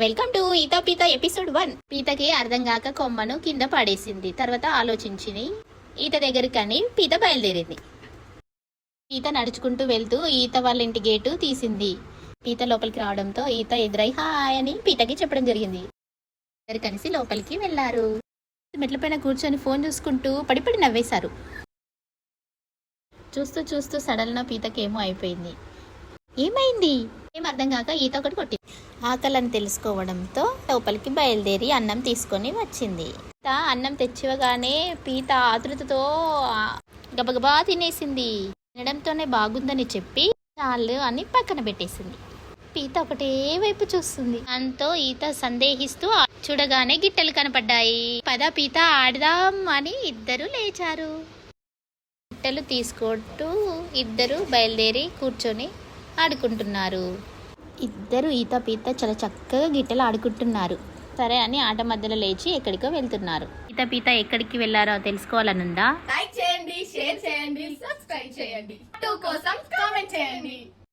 Welcome to ఈత పీత episode one. పీతకి అర్థం కాక కొమ్మను కింద పడేసింది. తర్వాత ఆలోచించింది. ఈత దగ్గరికని పీత బయలుదేరింది. ఈత నడుచుకుంటూ వెళ్తూ ఈత వాళ్ళ ఇంటి గేటు తీసింది. పీత లోపలికి రావడంతో ఈత ఎదురై హాయ్ అని పీతకి చెప్పడం జరిగింది. ఇద్దరు కలిసి లోపలికి వెళ్ళారు మెట్లపైన కూర్చొని ఫోన్ చూసుకుంటూ పడిపడి నవ్వేశారు. చూస్తూ చూస్తూ సడన్ పీతకేమో అయిపోయింది. ఏమైంది? ఏం అర్థం కాక ఈత ఒకటి కొట్టింది. ఆకలని తెలుసుకోవడంతో లోపలికి బయలుదేరి అన్నం తీసుకొని వచ్చింది. పీత అన్నం తెచ్చివగానే పీత ఆతృతతో గబగబా తినేసింది. తినడంతోనే బాగుందని చెప్పి చాలు అని పక్కన పెట్టేసింది. పీత ఒకటే వైపు చూస్తుంది. దాంతో ఈత సందేహిస్తూ చూడగానే గిట్టెలు కనపడ్డాయి. పద పీత ఆడదాం అని ఇద్దరు లేచారు. గిట్టెలు తీసుకుంటూ ఇద్దరు బయలుదేరి కూర్చొని ఆడుకుంటున్నారు. ఇద్దరు ఈత పీత చాలా చక్కగా గిట్టెలు ఆడుకుంటున్నారు. సరే అని ఆట మధ్యలో లేచి ఎక్కడికో వెళ్తున్నారు. ఈత పీత ఎక్కడికి వెళ్ళారో తెలుసుకోవాలనుందా? లైక్ చేయండి షేర్ చేయండి సబ్స్క్రైబ్ చేయండి. కోసం కామెంట్ చేయండి.